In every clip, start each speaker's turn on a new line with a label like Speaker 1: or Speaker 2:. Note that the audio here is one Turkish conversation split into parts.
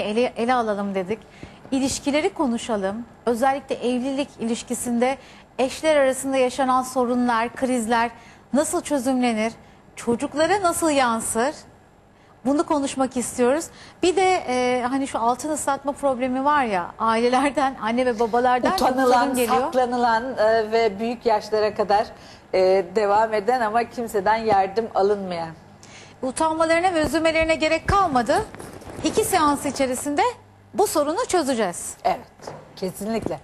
Speaker 1: ele, ele alalım dedik. İlişkileri konuşalım. Özellikle evlilik ilişkisinde eşler arasında yaşanan sorunlar, krizler nasıl çözümlenir? Çocuklara nasıl yansır? Bunu konuşmak istiyoruz. Bir de e, hani şu altın ıslatma problemi var ya ailelerden, anne ve babalardan
Speaker 2: Utanılan,
Speaker 1: geliyor.
Speaker 2: saklanılan e, ve büyük yaşlara kadar e, devam eden ama kimseden yardım alınmayan.
Speaker 1: Utanmalarına ve üzülmelerine gerek kalmadı. İki seans içerisinde bu sorunu çözeceğiz.
Speaker 2: Evet, kesinlikle.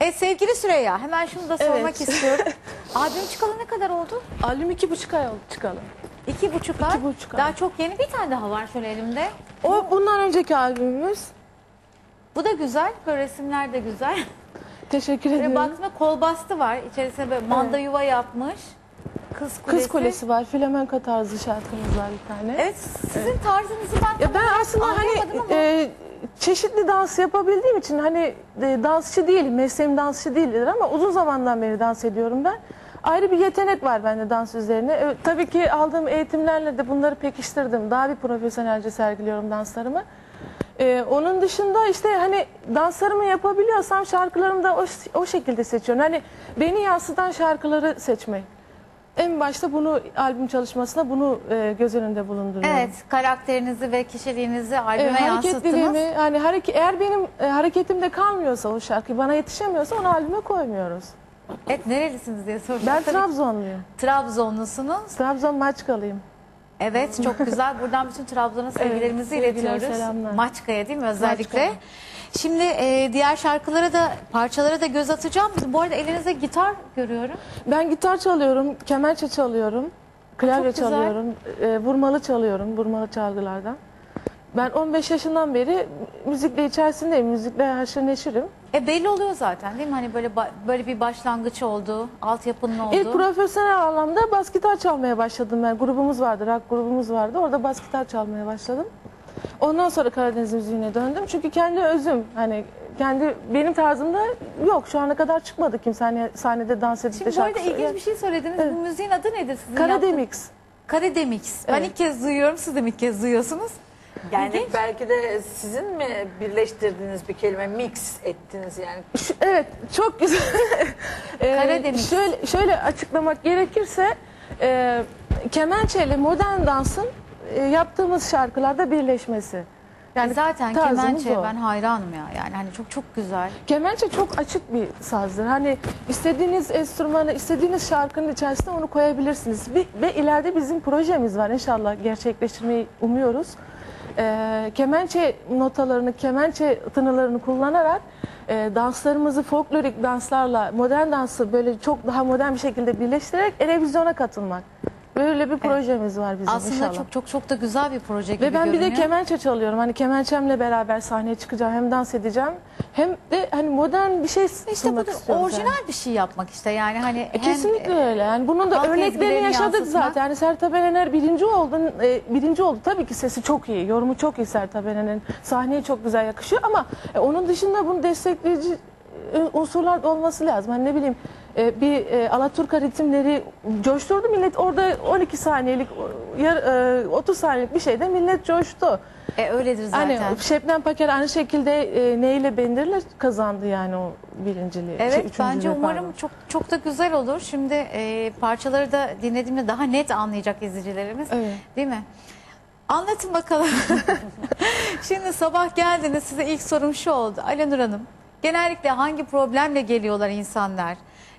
Speaker 1: Evet sevgili Süreyya hemen şunu da sormak
Speaker 3: Evet.
Speaker 1: istiyorum. Albüm çıkalı ne kadar oldu?
Speaker 3: Albüm iki buçuk ay oldu çıkalı.
Speaker 1: İki buçuk ay.
Speaker 3: İki buçuk ay.
Speaker 1: Daha çok yeni bir tane daha var şöyle elimde.
Speaker 3: O bundan önceki albümümüz.
Speaker 1: Bu da güzel. Böyle resimler de güzel.
Speaker 3: Teşekkür
Speaker 1: Böyle
Speaker 3: ederim.
Speaker 1: baktığımda kol bastı var. İçerisine böyle manda yuva yapmış. Kız kulesi.
Speaker 3: Kız Kulesi var. Flamenco tarzı şarkımız var bir tane.
Speaker 1: Evet sizin tarzınızı ben
Speaker 3: Ya ben aslında
Speaker 1: Anlayamadım
Speaker 3: hani
Speaker 1: ama.
Speaker 3: e, çeşitli dans yapabildiğim için hani e, dansçı değilim, mesleğim dansçı değildir ama uzun zamandan beri dans ediyorum ben. Ayrı bir yetenek var bende dans üzerine. E, tabii ki aldığım eğitimlerle de bunları pekiştirdim. Daha bir profesyonelce sergiliyorum danslarımı. E, onun dışında işte hani danslarımı yapabiliyorsam şarkılarımı da o, o şekilde seçiyorum. Hani beni yansıtan şarkıları seçmek. En başta bunu albüm çalışmasında bunu e, göz önünde bulunduruyorum.
Speaker 1: Evet karakterinizi ve kişiliğinizi albüme
Speaker 3: Evet,
Speaker 1: yansıttınız.
Speaker 3: yani hareke, eğer benim e, hareketimde kalmıyorsa o şarkı bana yetişemiyorsa onu albüme koymuyoruz.
Speaker 1: Evet nerelisiniz diye soracağım.
Speaker 3: Ben Trabzonluyum.
Speaker 1: Trabzonlusunuz.
Speaker 3: Trabzon Maçkalıyım.
Speaker 1: Evet çok güzel. Buradan bütün Trabzon'a sevgilerimizi
Speaker 3: sevgiler,
Speaker 1: iletiyoruz.
Speaker 3: selamlar.
Speaker 1: Maçka'ya değil mi özellikle?
Speaker 3: Maçka'ya.
Speaker 1: Şimdi e, diğer şarkılara da parçalara da göz atacağım. Bu arada elinizde gitar görüyorum.
Speaker 3: Ben gitar çalıyorum, kemençe çalıyorum, klavye çalıyorum, e, vurmalı çalıyorum, vurmalı çalgılardan. Ben 15 yaşından beri müzikle içerisindeyim, müzikle haşır neşirim.
Speaker 1: E belli oluyor zaten değil mi? Hani böyle böyle bir başlangıç oldu, altyapının oldu.
Speaker 3: İlk profesyonel anlamda bas gitar çalmaya başladım ben. Grubumuz vardı, rock grubumuz vardı. Orada bas gitar çalmaya başladım. Ondan sonra Karadeniz müziğine döndüm. Çünkü kendi özüm, hani kendi benim tarzımda yok. Şu ana kadar çıkmadı kimse hani sahnede dans edip de
Speaker 1: Şimdi arada
Speaker 3: şarkı
Speaker 1: ilginç bir şey söylediniz. Bu müziğin adı nedir sizin?
Speaker 3: Karademix.
Speaker 1: yaptığınız? Karademix. Ben
Speaker 3: Evet.
Speaker 1: ilk kez duyuyorum, siz de ilk kez duyuyorsunuz?
Speaker 2: Yani
Speaker 1: İlginç.
Speaker 2: belki de sizin mi birleştirdiğiniz bir kelime mix ettiniz yani.
Speaker 3: Evet, çok güzel. Ee. Şöyle, şöyle açıklamak gerekirse e, kemençe ile modern dansın e, yaptığımız şarkılarda birleşmesi.
Speaker 1: Yani zaten
Speaker 3: tarzımız
Speaker 1: kemençe
Speaker 3: o.
Speaker 1: ben hayranım ya. Yani hani çok çok güzel.
Speaker 3: Kemençe çok açık bir sazdır. Hani istediğiniz enstrümanı, istediğiniz şarkının içerisine onu koyabilirsiniz. Ve, ve ileride bizim projemiz var. İnşallah gerçekleştirmeyi umuyoruz. Ee, kemençe notalarını, kemençe tınılarını kullanarak e, danslarımızı folklorik danslarla modern dansı böyle çok daha modern bir şekilde birleştirerek televizyona katılmak. Böyle bir projemiz var bizim
Speaker 1: Aslında
Speaker 3: inşallah.
Speaker 1: çok çok çok da güzel bir proje gibi
Speaker 3: Ve ben bir de
Speaker 1: görünüyor.
Speaker 3: kemençe çalıyorum. Hani kemençemle beraber sahneye çıkacağım. Hem dans edeceğim. Hem de hani modern bir şey
Speaker 1: İşte bu
Speaker 3: sunmak
Speaker 1: da
Speaker 3: istiyorum.
Speaker 1: orijinal bir şey yapmak işte yani hani
Speaker 3: E,
Speaker 1: hem
Speaker 3: kesinlikle öyle. Yani bunun da
Speaker 1: halk
Speaker 3: örneklerini
Speaker 1: ezgilerini
Speaker 3: yaşadık
Speaker 1: yansıtmak.
Speaker 3: zaten. Yani Sertab Erener birinci oldu. E, birinci oldu. Tabii ki sesi çok iyi. Yorumu çok iyi Sertab Erener'in. Sahneye çok güzel yakışıyor ama e, onun dışında bunu destekleyici e, unsurlar da olması lazım. Hani ne bileyim e, bir e, Alaturka ritimleri coşturdu millet. Orada 12 saniyelik, yar, e, 30 saniyelik bir şeyde millet coştu.
Speaker 1: e, öyledir zaten.
Speaker 3: Hani Şebnem Paker aynı şekilde e, neyle Bendir'le kazandı yani o birinciliği.
Speaker 1: Evet
Speaker 3: şey,
Speaker 1: bence umarım
Speaker 3: pardon.
Speaker 1: çok çok da güzel olur. Şimdi e, parçaları da dinlediğimde daha net anlayacak izleyicilerimiz.
Speaker 3: Evet.
Speaker 1: Değil mi? Anlatın bakalım. Şimdi sabah geldiniz size ilk sorum şu oldu. Alenur Hanım genellikle hangi problemle geliyorlar insanlar?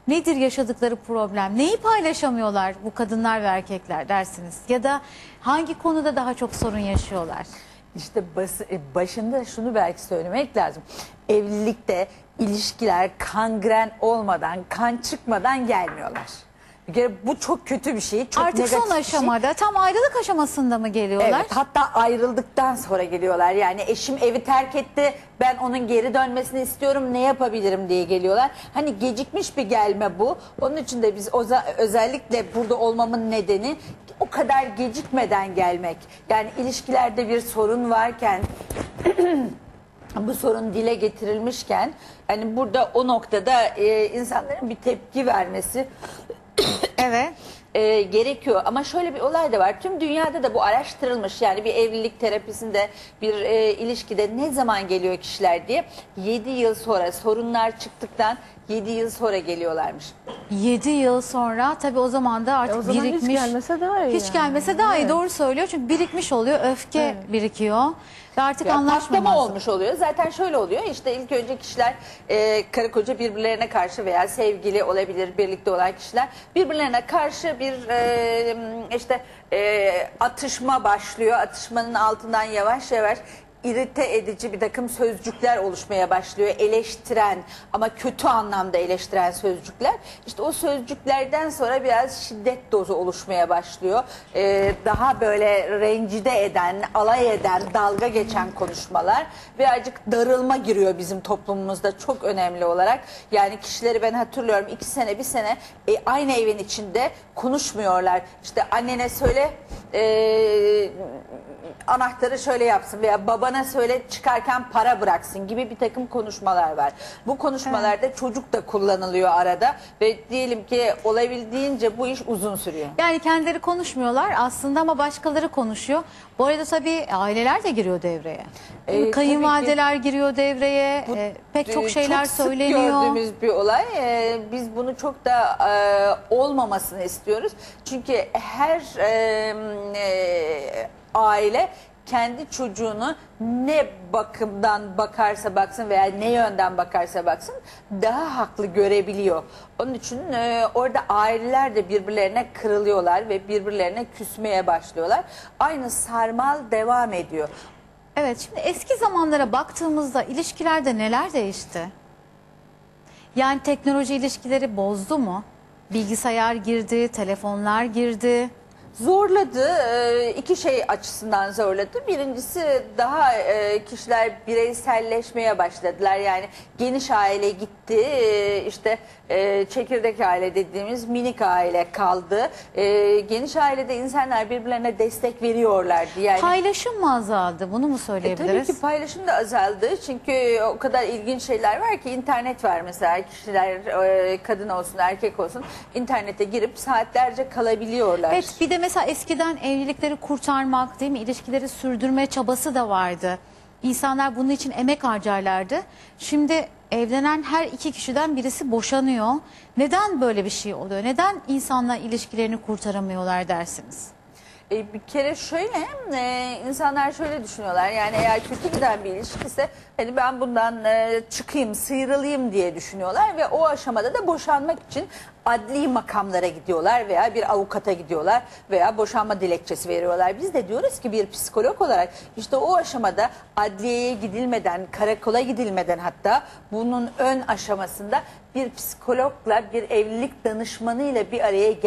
Speaker 1: Nedir yaşadıkları problem? Neyi paylaşamıyorlar bu kadınlar ve erkekler dersiniz? Ya da hangi konuda daha çok sorun yaşıyorlar?
Speaker 2: İşte bas- e, başında şunu belki söylemek lazım. Evlilikte ilişkiler kangren olmadan, kan çıkmadan gelmiyorlar. Bir kere bu çok kötü bir şey. Çok
Speaker 1: Artık
Speaker 2: negatif
Speaker 1: son
Speaker 2: bir şey.
Speaker 1: aşamada tam ayrılık aşamasında mı geliyorlar?
Speaker 2: Evet, hatta ayrıldıktan sonra geliyorlar. Yani eşim evi terk etti, ben onun geri dönmesini istiyorum, ne yapabilirim diye geliyorlar. Hani gecikmiş bir gelme bu. Onun için de biz oza- özellikle burada olmamın nedeni o kadar gecikmeden gelmek. Yani ilişkilerde bir sorun varken bu sorun dile getirilmişken hani burada o noktada e, insanların bir tepki vermesi
Speaker 1: Evet.
Speaker 2: e, gerekiyor. Ama şöyle bir olay da var. Tüm dünyada da bu araştırılmış. Yani bir evlilik terapisinde bir e, ilişkide ne zaman geliyor kişiler diye 7 yıl sonra sorunlar çıktıktan 7 yıl sonra geliyorlarmış.
Speaker 1: 7 yıl sonra tabii o zaman da artık
Speaker 3: E o zaman hiç
Speaker 1: birikmiş.
Speaker 3: gelmese daha iyi
Speaker 1: Hiç
Speaker 3: yani.
Speaker 1: gelmese daha iyi doğru söylüyor. Çünkü birikmiş oluyor, öfke birikiyor ve artık
Speaker 2: Yani patlama
Speaker 1: anlaşmamazlık.
Speaker 2: olmuş oluyor. Zaten şöyle oluyor. İşte ilk önce kişiler e, karı koca birbirlerine karşı veya sevgili olabilir birlikte olan kişiler birbirlerine karşı bir e, işte e, atışma başlıyor. Atışmanın altından yavaş yavaş irite edici bir takım sözcükler oluşmaya başlıyor. Eleştiren ama kötü anlamda eleştiren sözcükler. İşte o sözcüklerden sonra biraz şiddet dozu oluşmaya başlıyor. Ee, daha böyle rencide eden, alay eden, dalga geçen konuşmalar. Birazcık darılma giriyor bizim toplumumuzda çok önemli olarak. Yani kişileri ben hatırlıyorum iki sene bir sene e, aynı evin içinde konuşmuyorlar. İşte annene söyle e, anahtarı şöyle yapsın veya babana söyle çıkarken para bıraksın gibi bir takım konuşmalar var. Bu konuşmalarda çocuk da kullanılıyor arada ve diyelim ki olabildiğince bu iş uzun sürüyor.
Speaker 1: Yani kendileri konuşmuyorlar aslında ama başkaları konuşuyor. Bu arada tabii aileler de giriyor devreye.
Speaker 2: Ee,
Speaker 1: Kayınvalideler giriyor devreye. Ee, pek çok
Speaker 2: Ee,
Speaker 1: şeyler
Speaker 2: çok
Speaker 1: söyleniyor.
Speaker 2: Sık gördüğümüz bir olay. Ee, biz bunu çok da e, olmamasını istiyoruz. Çünkü her e, e, aile kendi çocuğunu ne bakımdan bakarsa baksın veya ne yönden bakarsa baksın daha haklı görebiliyor. Onun için e, orada aileler de birbirlerine kırılıyorlar ve birbirlerine küsmeye başlıyorlar. Aynı sarmal devam ediyor.
Speaker 1: Evet şimdi eski zamanlara baktığımızda ilişkilerde neler değişti? Yani teknoloji ilişkileri bozdu mu? Bilgisayar girdi, telefonlar girdi.
Speaker 2: Zorladı. Ee, iki şey açısından zorladı. Birincisi daha e, kişiler bireyselleşmeye başladılar. Yani geniş aile gitti. Ee, işte e, çekirdek aile dediğimiz minik aile kaldı. Ee, Geniş ailede insanlar birbirlerine destek veriyorlardı. Yani
Speaker 1: Paylaşım mı azaldı? Bunu mu
Speaker 2: e,
Speaker 1: söyleyebiliriz?
Speaker 2: tabii ki paylaşım da azaldı. Çünkü o kadar ilginç şeyler var ki internet var mesela. Kişiler e, kadın olsun erkek olsun internete girip saatlerce kalabiliyorlar.
Speaker 1: Evet bir de mesela eskiden evlilikleri kurtarmak değil mi ilişkileri sürdürme çabası da vardı. İnsanlar bunun için emek harcarlardı. Şimdi evlenen her iki kişiden birisi boşanıyor. Neden böyle bir şey oluyor? Neden insanlar ilişkilerini kurtaramıyorlar dersiniz?
Speaker 2: E, bir kere şöyle e, insanlar şöyle düşünüyorlar yani eğer kötü giden bir ilişkiyse hani ben bundan e, çıkayım sıyrılayım diye düşünüyorlar ve o aşamada da boşanmak için adli makamlara gidiyorlar veya bir avukata gidiyorlar veya boşanma dilekçesi veriyorlar. Biz de diyoruz ki bir psikolog olarak işte o aşamada adliyeye gidilmeden karakola gidilmeden hatta bunun ön aşamasında bir psikologla bir evlilik danışmanıyla bir araya gel